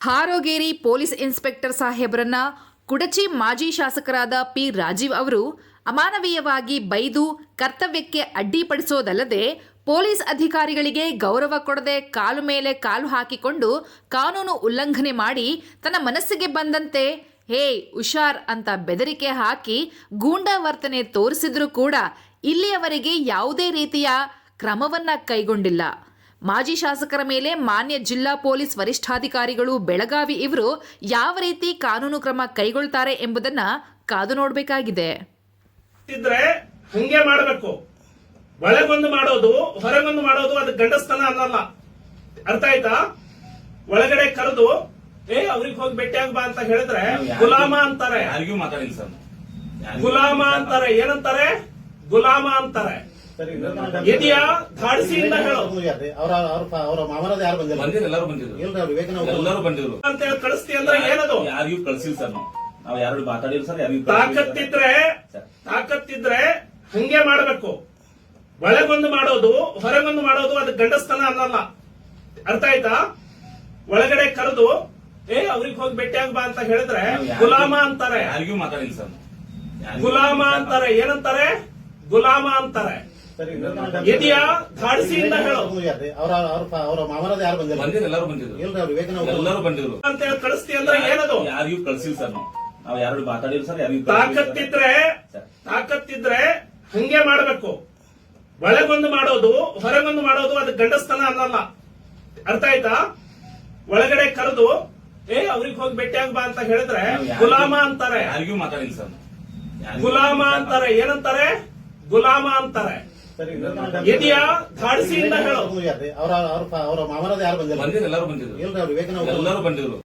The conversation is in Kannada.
ಹಾರೋಗೇರಿ ಪೊಲೀಸ್ ಇನ್ಸ್ಪೆಕ್ಟರ್ ಸಾಹೇಬ್ರನ್ನ ಕುಡಚಿ ಮಾಜಿ ಶಾಸಕರಾದ ಪಿ ರಾಜೀವ್ ಅವರು ಅಮಾನವೀಯವಾಗಿ ಬೈದು ಕರ್ತವ್ಯಕ್ಕೆ ಅಡ್ಡಿಪಡಿಸೋದಲ್ಲದೆ ಪೊಲೀಸ್ ಅಧಿಕಾರಿಗಳಿಗೆ ಗೌರವ ಕೊಡದೆ ಕಾಲು ಮೇಲೆ ಕಾಲು ಹಾಕಿಕೊಂಡು ಕಾನೂನು ಉಲ್ಲಂಘನೆ ಮಾಡಿ ತನ್ನ ಮನಸ್ಸಿಗೆ ಬಂದಂತೆ, ಹೇ ಹುಷಾರ್ ಅಂತ ಬೆದರಿಕೆ ಹಾಕಿ ಗೂಂಡಾ ವರ್ತನೆ ತೋರಿಸಿದ್ರೂ ಕೂಡ ಇಲ್ಲಿಯವರೆಗೆ ಯಾವುದೇ ರೀತಿಯ ಕ್ರಮವನ್ನ ಕೈಗೊಂಡಿಲ್ಲ. ಮಾಜಿ ಶಾಸಕರ ಮೇಲೆ ಮಾನ್ಯ ಜಿಲ್ಲಾ ಪೊಲೀಸ್ ವರಿಷ್ಠಾಧಿಕಾರಿಗಳು ಬೆಳಗಾವಿ ಇವರು ಯಾವ ರೀತಿ ಕಾನೂನು ಕ್ರಮ ಕೈಗೊಳ್ತಾರೆ ಎಂಬುದನ್ನ ಕಾದು ನೋಡಬೇಕಾಗಿದೆ. ಇದ್ರೆ ಹಂಗೆ ಮಾಡಬೇಕು. ಒಳಗೊಂದು ಮಾಡೋದು ಹೊರಗೊಂದು ಮಾಡೋದು ಅದು ಗಂಡಸ್ತನ ಅಲ್ಲಲ್ಲ ಅರ್ಥ ಆಯ್ತಾ? ಒಳಗಡೆ ಕರೆದು ಏ ಅವ್ರಿಗೆ ಹೋಗಿ ಭೇಟಿಯಾಗ ಬಾ ಅಂತ ಹೇಳಿದ್ರೆ ಗುಲಾಮ ಅಂತಾರೆ. ಗುಲಾಮ ಅಂತಾರೆ. ಏನಂತಾರೆ? ಗುಲಾಮ ಅಂತಾರೆ. ಇದೆಯಾ ಧಾಡಿಸಿಯಿಂದ ಹೇಳು. ಅವರ ಅವ್ರ ಅವ್ರ ಮಾಮನದ ಯಾರು ಬಂದಿಲ್ಲ? ಬಂದಿದ್ರು ಎಲ್ಲರೂ ಬಂದಿದ್ರು. ಇಲ್ರಿ ಅವ್ರು ಎಲ್ಲರೂ ಬಂದಿದ್ರು. ಅಂತ ಹೇಳಿ ಕಳಿಸ್ತಿ ಅಂದ್ರೆ ಏನದು? ಯಾರಿಗೂ ಕಳ್ಸಿಲ್ಲ ಸರ್ ನಾವು. ನಾವು ಯಾರು ಮಾತಾಡಿಲ್ಲ ಸರ್ ಯಾರಿಗೂ ತಾಕತ್ತಿದ್ರೆ ತಾಕತ್ತಿದ್ರೆ ಹಂಗೆ ಮಾಡಬೇಕು. ಒಳಗೊಂದು ಮಾಡೋದು ಹೊರಗೊಂದು ಮಾಡೋದು ಅದು ಗಂಡಸ್ತನ ಅನ್ನಲ್ಲ. ಅರ್ಥ ಆಯ್ತಾ? ಒಳಗಡೆ ಕರೆದು ಏ ಅವ್ರಿಗೆ ಹೋಗಿ ಭೇಟಿಯಾಗ ಬಾ ಅಂತ ಹೇಳಿದ್ರೆ ಗುಲಾಮ ಅಂತಾರೆ. ಯಾರಿಗೂ ಮಾತಾಡಿಲ್ಲ ಸರ್ ಗುಲಾಮ ಅಂತಾರೆ ಏನಂತಾರೆ? ಗುಲಾಮ ಅಂತಾರೆ. ಇದೆಯಾ? ಧಾಡಿಸಿಯಿಂದ ಹೇಳು. ಅವರ ಅವ್ರ ಮಾಮನದ ಯಾರು ಬಂದಿಲ್ಲ? ಬಂದಿದ್ರು ಎಲ್ಲರೂ ಬಂದಿದ್ರು. ಇಲ್ರಿ ಅವ್ರು ಎಲ್ಲರೂ ಬಂದಿದ್ರು. ಅಂತ ಹೇಳಿ ಕಳಿಸ್ತಿ ಅಂದ್ರೆ ಏನದು? ಯಾರಿಗೂ ಕಳ್ಸಿಲ್ಲ ಸರ್ ನಾವು. ನಾವು ಯಾರು ಮಾತಾಡಿಲ್ಲ ಸರ್ ಯಾರಿಗೂ ತಾಕತ್ತಿದ್ರೆ ತಾಕತ್ತಿದ್ರೆ ಹಂಗೆ ಮಾಡಬೇಕು. ಒಳಗೊಂದು ಮಾಡೋದು ಹೊರಗೊಂದು ಮಾಡೋದು ಅದು ಗಂಡಸ್ತನ ಅನ್ನಲ್ಲ. ಅರ್ಥ ಆಯ್ತಾ? ಒಳಗಡೆ ಕರೆದು ಏ ಅವ್ರಿಗೆ ಹೋಗಿ ಭೇಟಿಯಾಗ ಬಾ ಅಂತ ಹೇಳಿದ್ರೆ ಗುಲಾಮ ಅಂತಾರೆ. ಯಾರಿಗೂ ಮಾತಾಡಿಲ್ಲ ಸರ್ ಗುಲಾಮ ಅಂತಾರೆ ಏನಂತಾರೆ? ಗುಲಾಮ ಅಂತಾರೆ. ಇದೆಯಾ ಧಾಡಿಸಿಯಿಂದ ಹೇಳು. ಅವರ ಅವ್ರ ಅವ್ರ ಮಾಮನದ ಯಾರು ಬಂದಿಲ್ಲ? ಬಂದಿದ್ರು ಎಲ್ಲರೂ ಬಂದಿದ್ರು. ಇಲ್ರಿ ಅವ್ರು ವಿವೇಕಾನಂದ ಎಲ್ಲರೂ ಬಂದಿದ್ರು.